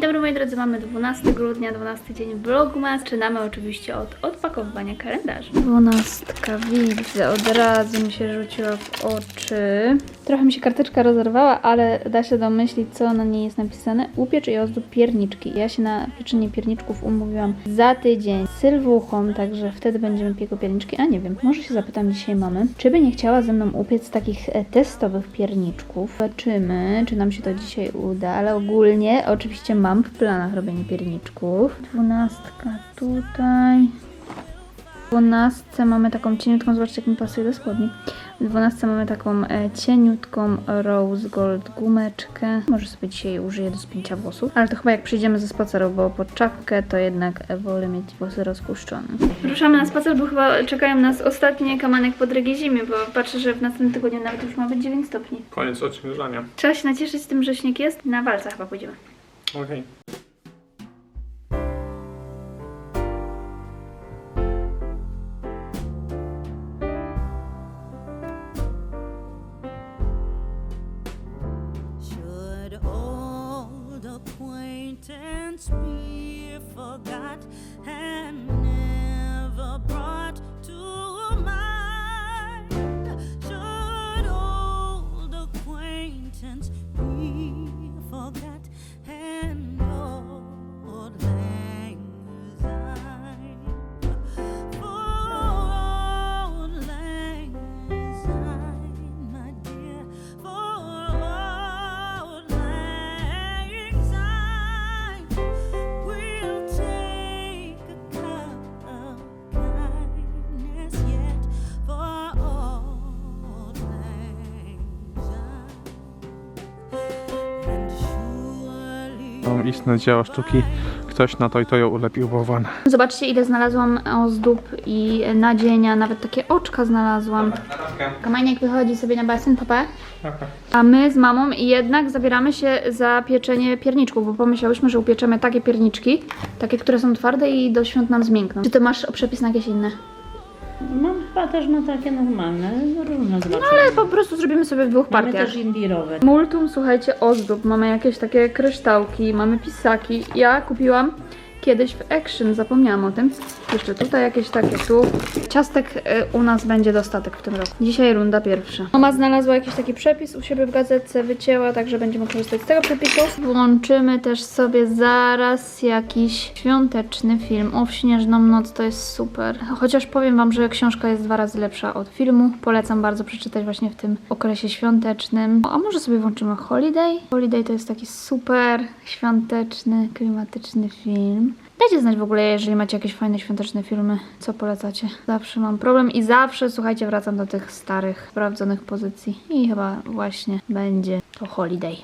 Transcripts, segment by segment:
Dobry moi drodzy, mamy 12 grudnia, 12 dzień vlogmas. Zaczynamy oczywiście od odpakowywania kalendarzy. 12 widzę, od razu mi się rzuciła w oczy. Trochę mi się karteczka rozerwała, ale da się domyślić co na niej jest napisane. Upiecz i ozdób pierniczki. Ja się na pieczenie pierniczków umówiłam za tydzień z Sylwuchą, także wtedy będziemy piekły pierniczki. A nie wiem, może się zapytam dzisiaj mamy, czy by nie chciała ze mną upiec takich e, testowych pierniczków. Zobaczymy, czy nam się to dzisiaj uda, ale ogólnie oczywiście mam w planach robienie pierniczków. Dwunastka tutaj. W dwunastce mamy taką cieniutką, zobaczcie jak mi pasuje do spodni. W dwunastce mamy taką e, cieniutką rose gold gumeczkę. Może sobie dzisiaj użyję do spięcia włosów. Ale to chyba jak przyjdziemy ze spaceru, bo pod czapkę to jednak e, wolę mieć włosy rozpuszczone. Ruszamy na spacer, bo chyba czekają nas ostatnie kamanek po drogiej zimie, bo patrzę, że w następnym tygodniu nawet już ma być 9 stopni. Koniec odśnieżania. Trzeba się nacieszyć tym, że śnieg jest. Na walca chyba pójdziemy. Old acquaintance be forgot and never brought istne dzieło sztuki. Ktoś na to i to ją ulepił bałwan. Zobaczcie, ile znalazłam ozdób i nadzienia, nawet takie oczka znalazłam. Kamaniek wychodzi sobie na basen, papa. A my z mamą jednak zabieramy się za pieczenie pierniczków, bo pomyślałyśmy, że upieczemy takie pierniczki, takie, które są twarde i do świąt nam zmiękną. Czy ty masz przepis na jakieś inne? Mam chyba też na takie normalne, no różne zobaczymy. Ale po prostu zrobimy sobie w dwóch Mamy partiach. też imbirowe. Multum, słuchajcie, ozdób. Mamy jakieś takie kryształki, mamy pisaki. Ja kupiłam kiedyś w Action, zapomniałam o tym. Jeszcze tutaj jakieś takie tu. Ciastek y, u nas będzie dostatek w tym roku. Dzisiaj runda pierwsza. Mama znalazła jakiś taki przepis u siebie w gazetce, wycięła, także będziemy korzystać z tego przepisu. Włączymy też sobie zaraz jakiś świąteczny film. O, w Śnieżną Noc to jest super. Chociaż powiem Wam, że książka jest dwa razy lepsza od filmu. Polecam bardzo przeczytać właśnie w tym okresie świątecznym. A może sobie włączymy Holiday? Holiday to jest taki super świąteczny, klimatyczny film. Dajcie znać w ogóle, jeżeli macie jakieś fajne świąteczne filmy, co polecacie. Zawsze mam problem i zawsze, słuchajcie, wracam do tych starych, sprawdzonych pozycji. I chyba właśnie będzie to Holiday.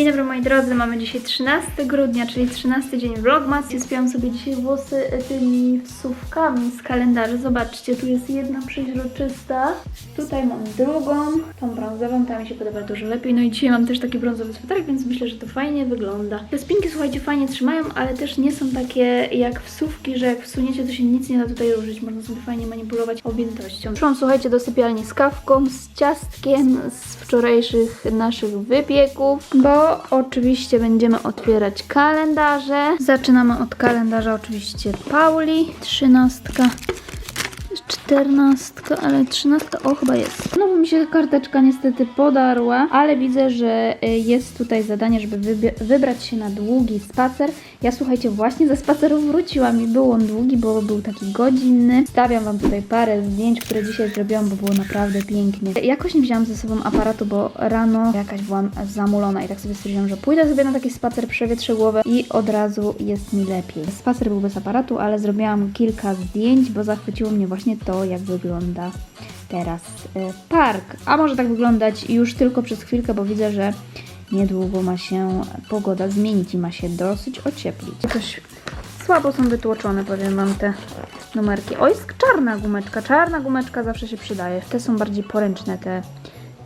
Dzień dobry moi drodzy, mamy dzisiaj 13 grudnia, czyli 13 dzień Vlogmas. Spiałam sobie dzisiaj włosy tymi wsówkami z kalendarza. Zobaczcie, tu jest jedna przeźroczysta, tutaj mam drugą, tą brązową, ta mi się podoba dużo lepiej. No i dzisiaj mam też taki brązowy sweterek, więc myślę, że to fajnie wygląda. Te spinki, słuchajcie, fajnie trzymają, ale też nie są takie jak wsówki, że jak wsuniecie, to się nic nie da tutaj ruszyć. Można sobie fajnie manipulować objętością. Przyszłam, słuchajcie, do sypialni z kawką, z ciastkiem, z wczorajszych naszych wypieków, bo oczywiście będziemy otwierać kalendarze. Zaczynamy od kalendarza oczywiście Pauli, trzynastka. Czternastka, ale trzynastka, o chyba jest. No bo mi się karteczka niestety podarła, ale widzę, że y, jest tutaj zadanie, żeby wybrać się na długi spacer. Ja słuchajcie, właśnie ze spaceru wróciłam i był on długi, bo był taki godzinny. Stawiam Wam tutaj parę zdjęć, które dzisiaj zrobiłam, bo było naprawdę pięknie. Jakoś nie wzięłam ze sobą aparatu, bo rano jakaś byłam zamulona i tak sobie stwierdziłam, że pójdę sobie na taki spacer, przewietrzę głowę i od razu jest mi lepiej. Spacer był bez aparatu, ale zrobiłam kilka zdjęć, bo zachwyciło mnie właśnie to, jak wygląda teraz y, park. A może tak wyglądać już tylko przez chwilkę, bo widzę, że niedługo ma się pogoda zmienić i ma się dosyć ocieplić. Coś słabo są wytłoczone, powiem Wam te numerki. O, jest czarna gumeczka. Czarna gumeczka zawsze się przydaje. Te są bardziej poręczne, te,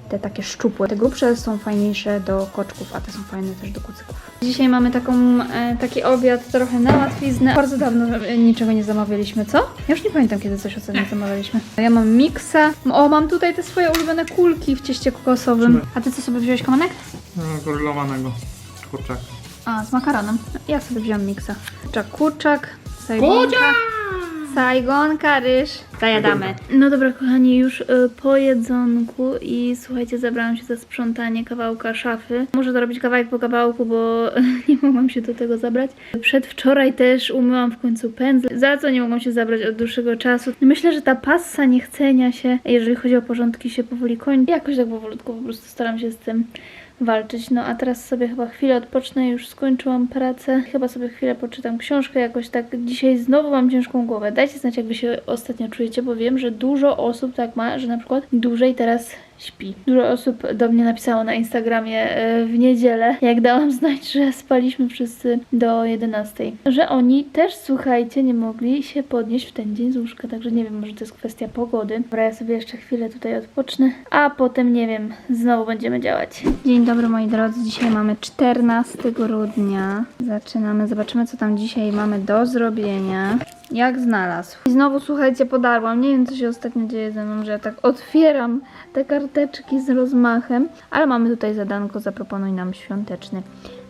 te takie szczupłe. Te grubsze są fajniejsze do koczków, a te są fajne też do kucyków. Dzisiaj mamy taką, e, taki obiad trochę na łatwiznę. Bardzo dawno e, niczego nie zamawialiśmy, co? Ja już nie pamiętam, kiedy coś ostatnio zamawialiśmy. Ja mam miksa. O, mam tutaj te swoje ulubione kulki w cieście kokosowym. A ty co sobie wziąłeś, komanek? No, grillowanego kurczaka. A, z makaronem. Ja sobie wziąłam miksa. Kurczak, kurczak, sajgonka. Sajgonka, ryż. Zajadamy. No dobra, kochani, już y, po jedzonku i słuchajcie, zabrałam się za sprzątanie kawałka szafy. Muszę to robić kawałek po kawałku, bo nie mogłam się do tego zabrać. Przedwczoraj też umyłam w końcu pędzel, za co nie mogłam się zabrać od dłuższego czasu. Myślę, że ta passa niechcenia się, jeżeli chodzi o porządki, się powoli kończy. Jakoś tak powolutku po prostu staram się z tym walczyć. No a teraz sobie chyba chwilę odpocznę, już skończyłam pracę. Chyba sobie chwilę poczytam książkę, jakoś tak dzisiaj znowu mam ciężką głowę. Dajcie znać, jak wy się ostatnio czujecie, bo wiem, że dużo osób tak ma, że na przykład dłużej teraz śpi. Dużo osób do mnie napisało na Instagramie e, w niedzielę, jak dałam znać, że spaliśmy wszyscy do 11. Że oni też, słuchajcie, nie mogli się podnieść w ten dzień z łóżka, także nie wiem, może to jest kwestia pogody. Dobra, ja sobie jeszcze chwilę tutaj odpocznę, a potem, nie wiem, znowu będziemy działać. Dzień dobry moi drodzy, dzisiaj mamy 14 grudnia. Zaczynamy, zobaczymy co tam dzisiaj mamy do zrobienia. Jak znalazł. I znowu słuchajcie, podarłam. Nie wiem, co się ostatnio dzieje ze mną, że ja tak otwieram te karteczki z rozmachem. Ale mamy tutaj zadanko, zaproponuj nam świąteczny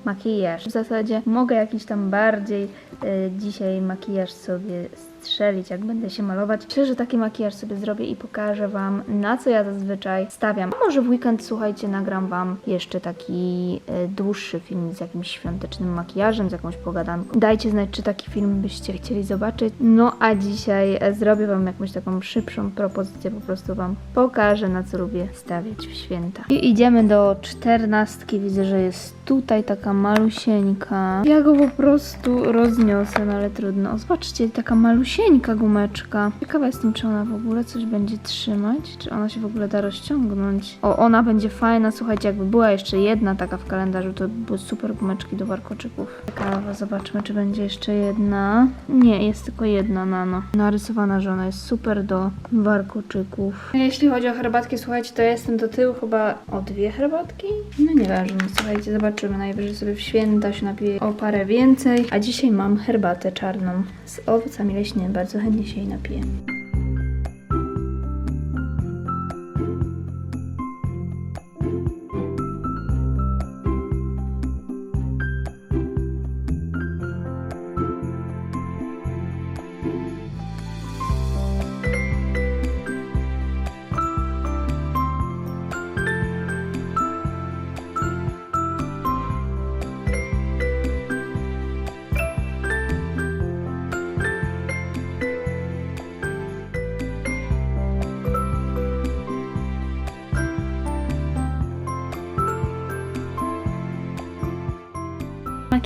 makijaż. W zasadzie mogę jakiś tam bardziej y, dzisiaj makijaż sobie strzelić, jak będę się malować. Myślę, że taki makijaż sobie zrobię i pokażę Wam, na co ja zazwyczaj stawiam. A może w weekend, słuchajcie, nagram Wam jeszcze taki y, dłuższy film z jakimś świątecznym makijażem, z jakąś pogadanką. Dajcie znać, czy taki film byście chcieli zobaczyć. No a dzisiaj e, zrobię Wam jakąś taką szybszą propozycję, po prostu Wam pokażę, na co lubię stawiać w święta. I idziemy do czternastki. Widzę, że jest tutaj taka malusieńka. Ja go po prostu rozniosę, no ale trudno. O, zobaczcie, taka malusieńka gumeczka. Ciekawa jestem, czy ona w ogóle coś będzie trzymać, czy ona się w ogóle da rozciągnąć. O, ona będzie fajna, słuchajcie, jakby była jeszcze jedna taka w kalendarzu, to by były super gumeczki do warkoczyków. Ciekawa, zobaczmy, czy będzie jeszcze jedna. Nie, jest tylko jedna nano. Narysowana, że ona jest super do warkoczyków. Jeśli chodzi o herbatki, słuchajcie, to jestem do tyłu chyba o dwie herbatki? No nieważne, słuchajcie, zobaczymy. Najwyżej sobie w święta się napiję o parę więcej. A dzisiaj mam herbatę czarną z owocami leśnymi. Bardzo chętnie się jej napiję.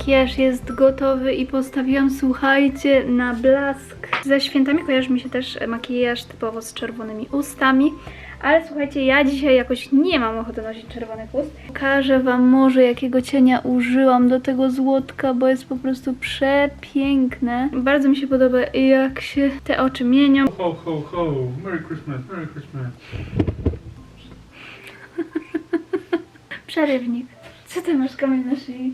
Makijaż jest gotowy i postawiłam, słuchajcie, na blask. Ze świętami kojarzy mi się też makijaż typowo z czerwonymi ustami. Ale słuchajcie, ja dzisiaj jakoś nie mam ochoty nosić czerwonych ust. Pokażę Wam może jakiego cienia użyłam do tego złotka, bo jest po prostu przepiękne. Bardzo mi się podoba jak się te oczy mienią. Ho, ho, ho. Merry Christmas, Merry Christmas. Przerywnik. Co ty masz kamień na szyi?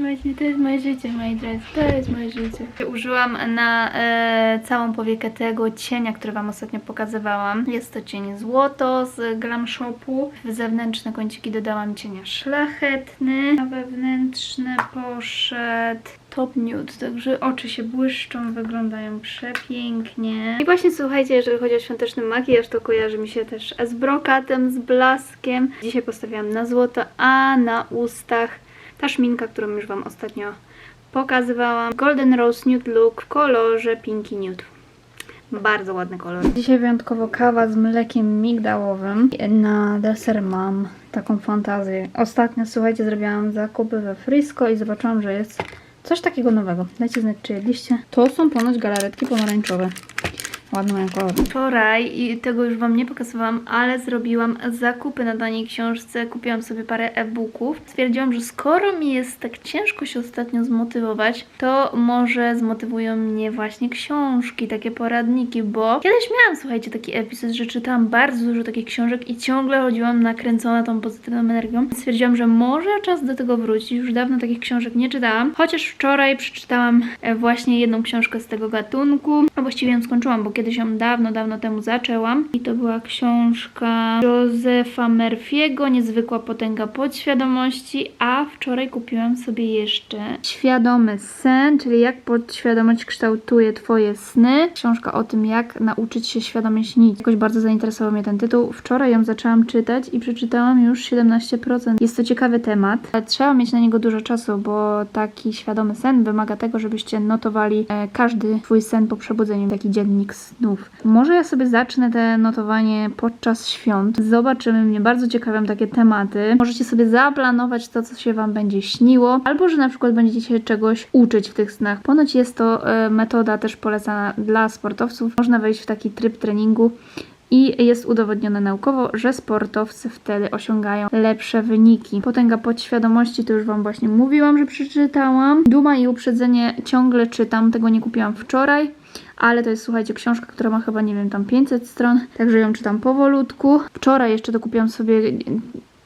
Właśnie, to jest moje życie, moi drodzy. To jest moje życie. Użyłam na e, całą powiekę tego cienia, który Wam ostatnio pokazywałam. Jest to cień złoto z Glam Shopu. W zewnętrzne kąciki dodałam cienia szlachetny, a wewnętrzne poszedł top nude, także oczy się błyszczą, wyglądają przepięknie. I właśnie słuchajcie, jeżeli chodzi o świąteczny makijaż, to kojarzy mi się też z brokatem, z blaskiem. Dzisiaj postawiłam na złoto, a na ustach ta szminka, którą już Wam ostatnio pokazywałam. Golden Rose Nude Look w kolorze Pinky Nude. Bardzo ładny kolor. Dzisiaj wyjątkowo kawa z mlekiem migdałowym. Na deser mam taką fantazję. Ostatnio, słuchajcie, zrobiłam zakupy we Frisco i zobaczyłam, że jest coś takiego nowego. Dajcie znać, czy jedliście. To są ponoć galaretki pomarańczowe. Ładny mają kolor. Wczoraj, i tego już Wam nie pokazywałam, ale zrobiłam zakupy na danej książce. Kupiłam sobie parę e-booków. Stwierdziłam, że skoro mi jest tak ciężko się ostatnio zmotywować, to może zmotywują mnie właśnie książki, takie poradniki, bo kiedyś miałam, słuchajcie, taki epizod, że czytałam bardzo dużo takich książek i ciągle chodziłam nakręcona tą pozytywną energią. Stwierdziłam, że może czas do tego wrócić. Już dawno takich książek nie czytałam. Chociaż wczoraj przeczytałam e, właśnie jedną książkę z tego gatunku. A właściwie ją skończyłam, bo kiedyś ją dawno, dawno temu zaczęłam. I to była książka Josefa Murphy'ego, Niezwykła potęga podświadomości, a wczoraj kupiłam sobie jeszcze Świadomy sen, czyli jak podświadomość kształtuje Twoje sny. Książka o tym, jak nauczyć się świadomie śnić. Jakoś bardzo zainteresował mnie ten tytuł. Wczoraj ją zaczęłam czytać i przeczytałam już 17%. Jest to ciekawy temat, ale trzeba mieć na niego dużo czasu, bo taki świadomy sen wymaga tego, żebyście notowali e, każdy swój sen po przebudzeniu, taki dziennik snów. Może ja sobie zacznę te notowanie podczas świąt. Zobaczymy, mnie bardzo ciekawią takie tematy. Możecie sobie zaplanować to, co się Wam będzie śniło, albo że na przykład będziecie się czegoś uczyć w tych snach. Ponoć jest to e, metoda też polecana dla sportowców. Można wejść w taki tryb treningu. I jest udowodnione naukowo, że sportowcy wtedy osiągają lepsze wyniki. Potęga podświadomości, to już Wam właśnie mówiłam, że przeczytałam. Duma i uprzedzenie ciągle czytam, tego nie kupiłam wczoraj. Ale to jest, słuchajcie, książka, która ma chyba, nie wiem, tam 500 stron, także ją czytam powolutku. Wczoraj jeszcze dokupiłam sobie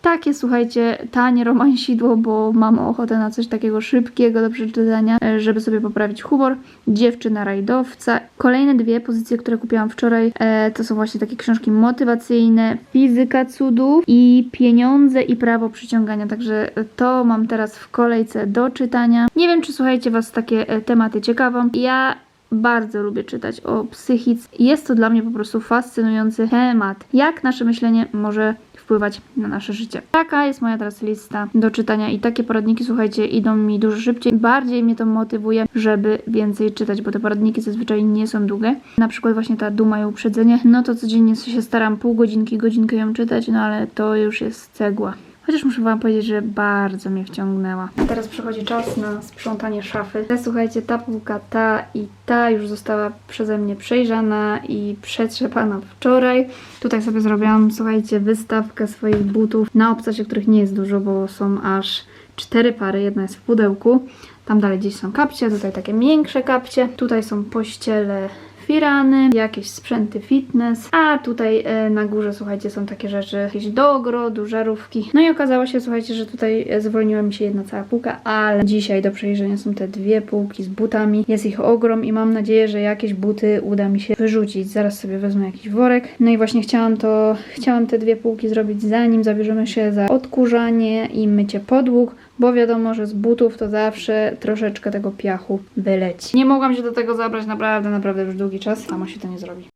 takie, słuchajcie, tanie romansidło, bo mam ochotę na coś takiego szybkiego do przeczytania, e, żeby sobie poprawić humor. Dziewczyna rajdowca. Kolejne dwie pozycje, które kupiłam wczoraj, e, to są właśnie takie książki motywacyjne, fizyka cudów i pieniądze i prawo przyciągania. Także to mam teraz w kolejce do czytania. Nie wiem, czy słuchajcie, Was takie e, tematy ciekawą. Ja bardzo lubię czytać o psychice. Jest to dla mnie po prostu fascynujący temat. Jak nasze myślenie może wpływać na nasze życie. Taka jest moja teraz lista do czytania i takie poradniki, słuchajcie, idą mi dużo szybciej. Bardziej mnie to motywuje, żeby więcej czytać, bo te poradniki zazwyczaj nie są długie. Na przykład właśnie ta duma i uprzedzenie, no to codziennie się staram pół godzinki, godzinkę ją czytać, no ale to już jest cegła. Chociaż muszę Wam powiedzieć, że bardzo mnie wciągnęła. A teraz przychodzi czas na sprzątanie szafy. Słuchajcie, ta półka, ta i ta już została przeze mnie przejrzana i przetrzepana wczoraj. Tutaj sobie zrobiłam, słuchajcie, wystawkę swoich butów na obcasie, których nie jest dużo, bo są aż cztery pary. Jedna jest w pudełku. Tam dalej gdzieś są kapcie, tutaj takie większe kapcie. Tutaj są pościele firany, jakieś sprzęty fitness, a tutaj e, na górze, słuchajcie, są takie rzeczy jakieś do ogrodu, żarówki. No i okazało się, słuchajcie, że tutaj e, zwolniła mi się jedna cała półka, ale dzisiaj do przejrzenia są te dwie półki z butami. Jest ich ogrom i mam nadzieję, że jakieś buty uda mi się wyrzucić. Zaraz sobie wezmę jakiś worek. No i właśnie chciałam to, chciałam te dwie półki zrobić zanim zabierzemy się za odkurzanie i mycie podłóg, bo wiadomo, że z butów to zawsze troszeczkę tego piachu wyleci. Nie mogłam się do tego zabrać naprawdę, naprawdę już długi czas. Samo się to nie zrobi.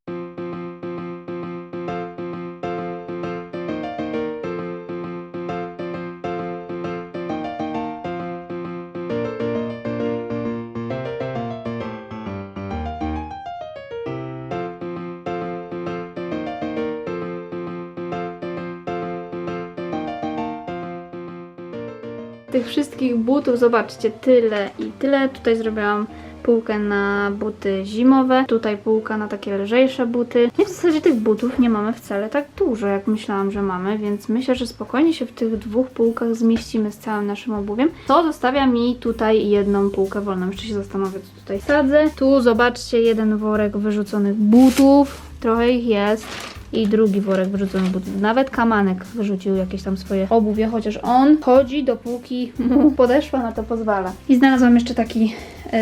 Tych wszystkich butów, zobaczcie, tyle i tyle. Tutaj zrobiłam półkę na buty zimowe, tutaj półka na takie lżejsze buty. I w zasadzie tych butów nie mamy wcale tak dużo, jak myślałam, że mamy, więc myślę, że spokojnie się w tych dwóch półkach zmieścimy z całym naszym obuwiem. To zostawia mi tutaj jedną półkę wolną. Jeszcze się zastanowię, co tutaj sadzę. Tu zobaczcie jeden worek wyrzuconych butów. Trochę ich jest i drugi worek wyrzucony butów. Nawet Kamanek wyrzucił jakieś tam swoje obuwie, chociaż on chodzi dopóki mu podeszła na to pozwala. I znalazłam jeszcze taki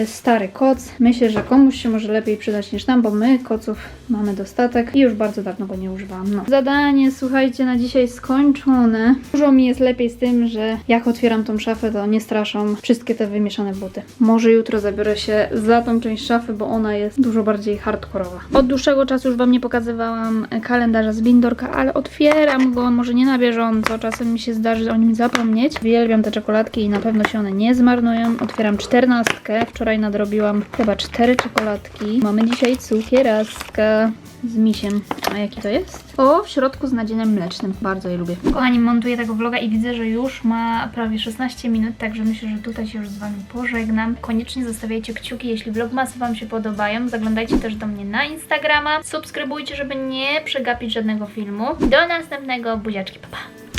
stary koc. Myślę, że komuś się może lepiej przydać niż nam, bo my koców mamy dostatek i już bardzo dawno go nie używałam. No. Zadanie, słuchajcie, na dzisiaj skończone. Dużo mi jest lepiej z tym, że jak otwieram tą szafę, to nie straszą wszystkie te wymieszane buty. Może jutro zabiorę się za tą część szafy, bo ona jest dużo bardziej hardkorowa. Od dłuższego czasu już Wam nie pokazywałam kalendarza z Bindorka, ale otwieram go, może nie na bieżąco, czasem mi się zdarzy o nim zapomnieć. Uwielbiam te czekoladki i na pewno się one nie zmarnują. Otwieram czternastkę, wczoraj nadrobiłam chyba cztery czekoladki. Mamy dzisiaj cukieraskę z misiem. A jaki to jest? O, w środku z nadzieniem mlecznym. Bardzo je lubię. Kochani, montuję tego vloga i widzę, że już ma prawie 16 minut, także myślę, że tutaj się już z Wami pożegnam. Koniecznie zostawiajcie kciuki, jeśli vlogmasy Wam się podobają. Zaglądajcie też do mnie na Instagrama. Subskrybujcie, żeby nie przegapić żadnego filmu. Do następnego. Buziaczki, pa pa!